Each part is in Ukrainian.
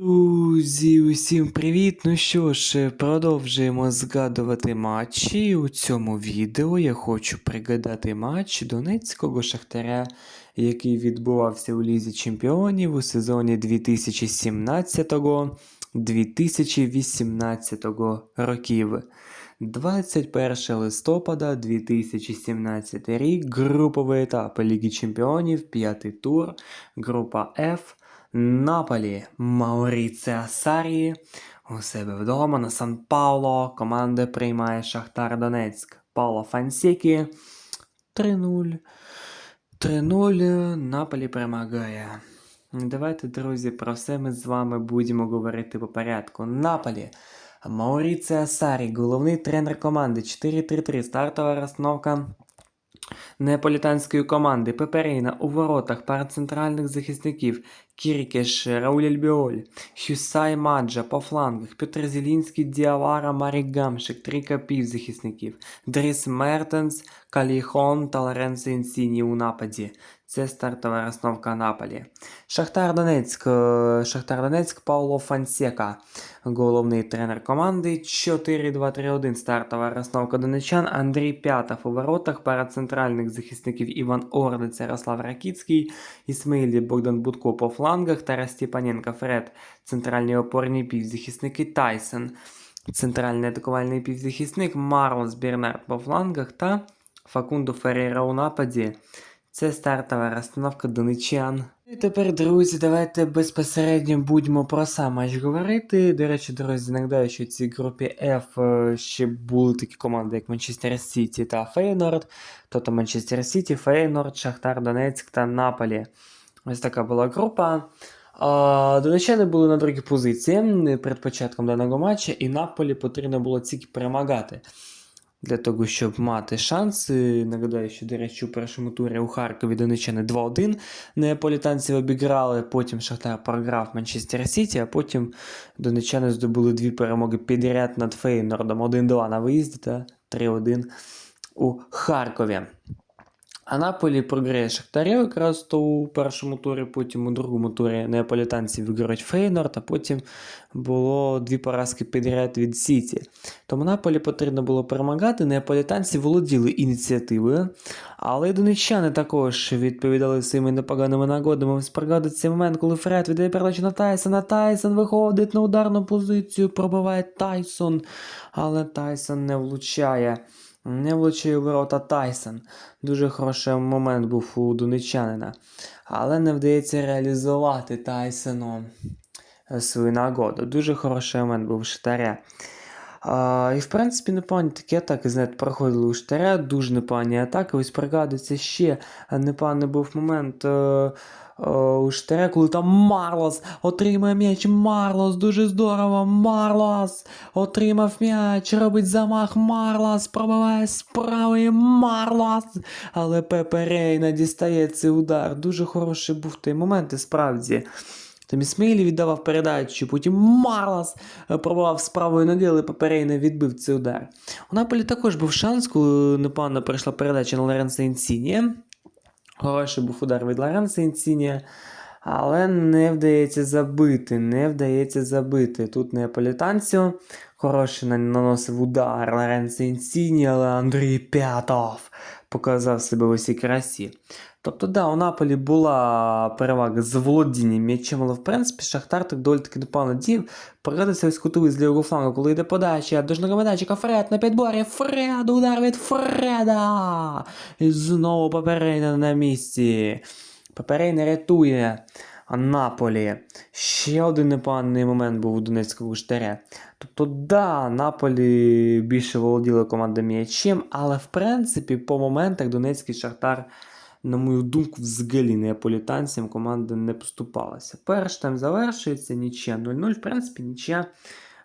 Друзі, усім привіт! Ну що ж, продовжуємо згадувати матчі. У цьому відео я хочу пригадати матч Донецького Шахтаря, який відбувався у Лізі Чемпіонів у сезоні 2017-2018 років. 21 листопада 2017 рік, груповий етап Ліги Чемпіонів, п'ятий тур, група F. Наполі, Мауріце Сарі у себе вдома на Сан Пауло. Команда приймає Шахтар Донецьк. Пауло Фансікі 3-0. 3-0. Наполі перемагає. Давайте, друзі, про все ми з вами будемо говорити по порядку. Наполі. Мауріце Сарі, головний тренер команди 4-3-3. Стартова розстановка неаполітанської команди Пеперейна у воротах пара центральних захисників Кіркеш, Рауль Альбіоль, Хюсай Маджа по флангах, Петр Зелінський, Діавара, Марік Гамшик, трійка півзахисників, Дріс Мертенс, Каліхон та Лоренцо Інсіні у нападі. Це стартова розновка Наполі. Шахтар Донецьк, е, Шахтар Донецьк, Пауло Фансека, головний тренер команди. 4-2-3-1 стартова розновка донечан. Андрій П'ятов у воротах, пара центральних захисників Іван Ордець, Ярослав Ракіцький, Ісмаїлі Богдан Будко по флангах, Тарас Степаненко, Фред, центральні опорні півзахисники Тайсон, центральний атакувальний півзахисник Марлос Бернард по флангах та Факундо Феррейра у нападі. Це стартова розстановка донечан. І тепер, друзі, давайте безпосередньо будемо про сам матч говорити. До речі, друзі, нагадаю, що в цій групі F е, ще були такі команди, як Манчестер Сіті та Фейнорд, тобто Манчестер Сіті, Фейнорд, Шахтар Донецьк та Наполі. Ось така була група. Донечани були на другій позиції перед початком даного матчу, і Наполі потрібно було тільки перемагати. Для того, щоб мати шанси. Нагадаю, що, до речі, у першому турі у Харкові донечани 2-1 неаполітанців обіграли, потім Шахтар програв Манчестер Сіті, а потім Донеччани здобули дві перемоги підряд над Фейнордом 1-2 на виїзді та 3-1 у Харкові. А Наполі програє Шахтарю якраз то у першому турі, потім у другому турі неаполітанці виграють Фейнорд, а потім було дві поразки підряд від Сіті. Тому Наполі потрібно було перемагати. Неаполітанці володіли ініціативою, але донеччани також відповідали своїми непоганими нагодами. Спригадують цей момент, коли Фред віддає передачу на Тайсона. Тайсон виходить на ударну позицію, пробиває Тайсон, але Тайсон не влучає. Не влучив ворота Тайсон. Дуже хороший момент був у донечанина. Але не вдається реалізувати Тайсону свою нагоду. Дуже хороший момент був у Штаря. А, і в принципі, непогані такі атаки, знаєте, проходили у Штаря, дуже непогані атаки. Ось пригадується ще непоганий був момент. Е, у Штаря, коли там Марлос отримає м'яч. Марлос, дуже здорово. Марлос отримав м'яч, робить замах. Марлос пробиває з Марлос. Але Пепе Рейна дістає цей удар. Дуже хороший був той момент, і справді. Там Ісмаїлі віддавав передачу, потім Марлос пробував з правої ноги, але Пеперейна відбив цей удар. У Наполі також був шанс, коли непогано прийшла передача на Лоренцо Інсіні. Хороший був удар від Лоренцо Інсіні, але не вдається забити. Не вдається забити. Тут неаполітанцю. Хороший наносив удар Лоренцо Інсіні, але Андрій П'ятов показав себе в усій красі. Тобто, да, у Наполі була перевага з володінням м'ячем, але в принципі Шахтар так доволі таки непогано дів. Пригадався ось кутовий з лівого флангу, коли йде подача до жногомедачика Фред на підборі. Фред, удар від Фреда! І знову Паперейна на місці. Паперейна рятує Наполі. Ще один непоганий момент був у Донецького штаря. Тобто, да, Наполі більше володіла команда м'ячем, але в принципі по моментах Донецький Шахтар на мою думку, взагалі неаполітанцям команда не поступалася. Перший тайм завершується, нічия 0-0, в принципі, нічия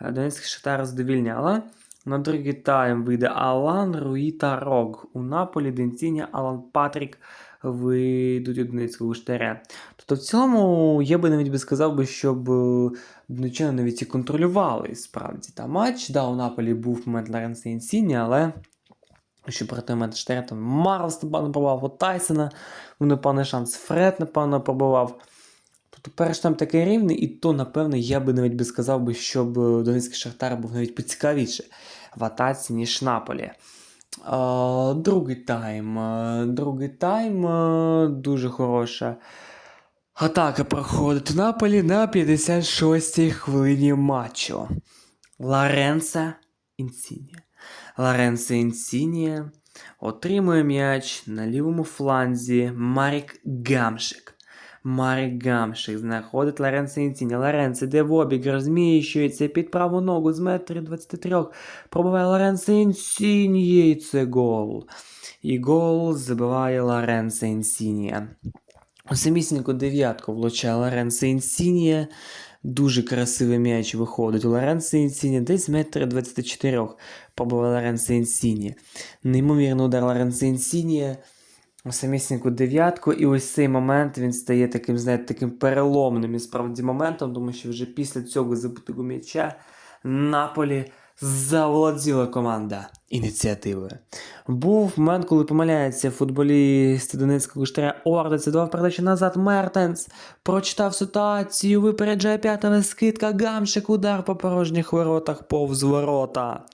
Донецький Шахтар задовільняла. На другий тайм вийде Алан, Руї та Рог. У Наполі Денціня, Алан Патрік вийдуть у Донецького Штаря. Тобто в цілому я би навіть би сказав, щоб донечани навіть і контролювали справді та матч. Да, у Наполі був момент Лоренса Інсіні, але що проти Медштера там Марлс, напевно, пробував у Тайсона, ну, непевний шанс Фред, напевно, пробував. Тобто перший тайм такий рівний, і то, напевно, я би навіть би сказав би, щоб е, Донецький Шахтар був навіть поцікавіше в атаці, ніж Наполі. Другий тайм. Другий тайм а, дуже хороша. Атака проходить Наполі на 56-й хвилині матчу. Лоренцо Інсінія. Лоренцо Інсінія отримує м'яч на лівому фланзі Марік Гамшик. Марік Гамшик знаходить Лоренцо Інсінія. Лоренцо йде в обіг, розміщується під праву ногу з метрів 23. Пробиває Лоренцо Інсінія і це гол. І гол забиває Лоренцо Інсінія. У самісіньку дев'ятку влучає Лоренцо Інсінія. Дуже красивий м'яч виходить у Лоренцо Інсіні, десь метр 24 пробував Лоренцо Інсіні. Неймовірний удар Лоренцо Інсіні. Самісіньку дев'ятку, і ось цей момент він стає таким, знаєте, таким переломним і справді моментом, тому що вже після цього забутого м'яча Наполі заволоділа команда ініціативою. Був момент, коли помиляється футболіст Донецького штаря Орда, це давав передачу назад Мертенс. Прочитав ситуацію, випереджає п'ятого скидка, Гамшик, удар по порожніх воротах повз ворота.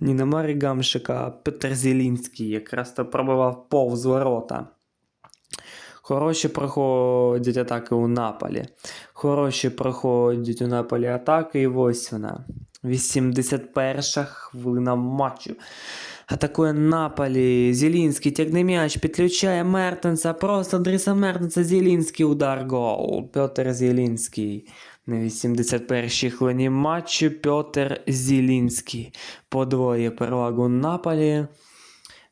Ні на Марі Гамшика, а Петр Зілінський якраз то пробивав повз ворота. Хороші проходять атаки у Наполі. Хороші проходять у Наполі атаки, і ось вона. 81 хвилина матчу. Атакує Наполі. Зілінський тягне м'яч, підключає Мертенса. Просто Дріса Мертенса. Зілінський удар гол. Петр Зілінський. На 81-й хвилині матчу Петр Зілінський подвоє перевагу Наполі.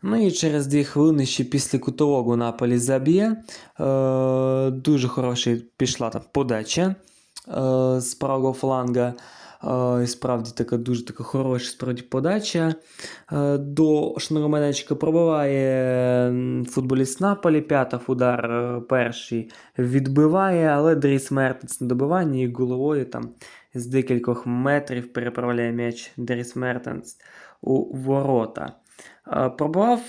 Ну і через 2 хвилини ще після кутового Наполі заб'є. Е, дуже хороша пішла там подача е, з правого фланга. І справді така дуже така хороша справді подача. Е, до шнуроманечка пробиває футболіст Наполі. П'ятов удар е, перший відбиває, але Дріс Мертенс на добиванні і головою там з декількох метрів переправляє м'яч Дріс Мертенс у ворота. Е, Пробував,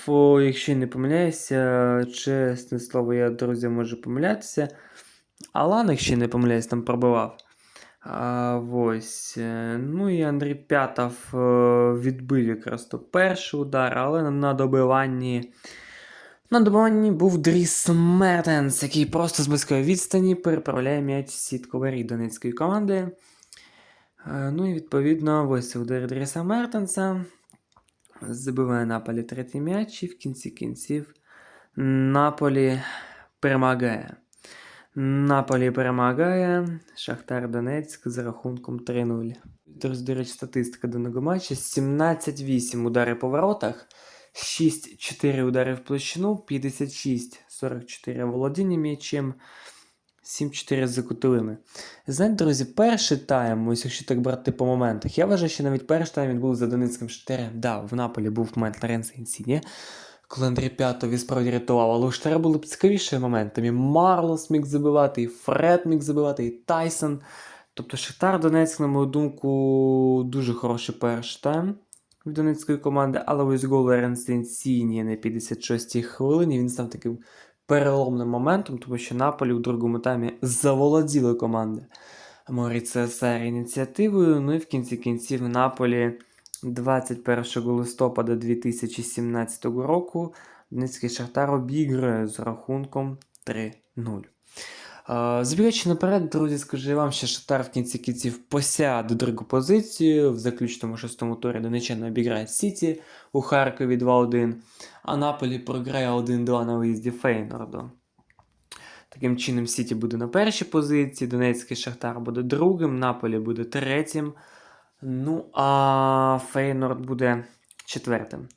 якщо не помиляюся, чесне слово, я, друзі, можу помилятися. Алан, якщо не помиляюсь, там пробивав. А, ось. е, Ну і Андрій П'ятов е, відбив якраз то перший удар, але на добиванні. На добиванні був Дріс Мертенс, який просто з близької відстані переправляє м'яч в сітковий донецької команди. Е, Ну і відповідно, ось удар Дріса Мертенса. Забиває Наполі третій м'яч і в кінці кінців Наполі перемагає. Наполі перемагає Шахтар Донецьк з рахунком 3-0. Друзі, до речі, статистика даного матчу: 17-8 удари по воротах, 6-4 удари в площину, 56-44 володіння м'ячем, 7-4 за кутовими. Знаєте, друзі, перший тайм, ось якщо так брати по моментах, я вважаю, що навіть перший тайм він був за Донецьким Шахтарем. Да, в Наполі був момент Ренса Інсіні, коли Андрій П'ятові справді рятував, але у Штара були б цікавіші моментами. І Марлос міг забивати, і Фред міг забивати, і Тайсон. Тобто Шахтар Донецьк, на мою думку, дуже хороший перший тайм від донецької команди, але ось гол Ренсенсіні на 56-й хвилині він став таким переломним моментом, тому що Наполі у другому таймі заволоділи команди Моріце Сер ініціативою. Ну і в кінці кінців Наполі 21 листопада 2017 року Донецький Шахтар обігрує з рахунком 3-0. Е, Забігаючи наперед, друзі, скажу вам, що Шахтар в кінці кінців посяде другу позицію. В заключному шостому турі Донеччина обіграє Сіті у Харкові 2-1, а Наполі програє 1-2 на виїзді Фейнорду. Таким чином, Сіті буде на першій позиції, Донецький Шахтар буде другим, Наполі буде третім. Ну, а Фейнорд буде четвертим.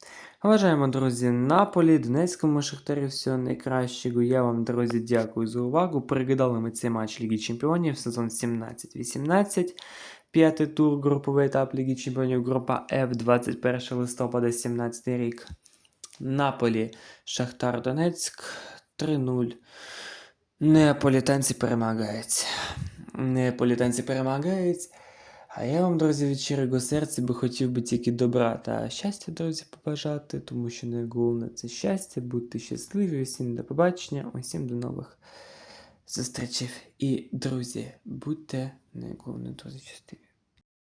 Вважаємо, друзі, Наполі, Донецькому Шахтарю всього найкращого. Я вам, друзі, дякую за увагу. Переглядали ми цей матч Ліги Чемпіонів, сезон 17-18. П'ятий тур, груповий етап Ліги Чемпіонів, група F, 21 листопада 17 рік. Наполі, Шахтар Донецьк 3-0. Неаполітанці перемагають. Неаполітанці перемагають. А я вам, друзі, від щирого серця би хотів би тільки добра та щастя, друзі, побажати, тому що найголовніше це щастя, будьте щасливі, усім до побачення, усім до нових зустрічей. І, друзі, будьте не головне друзі щасливі.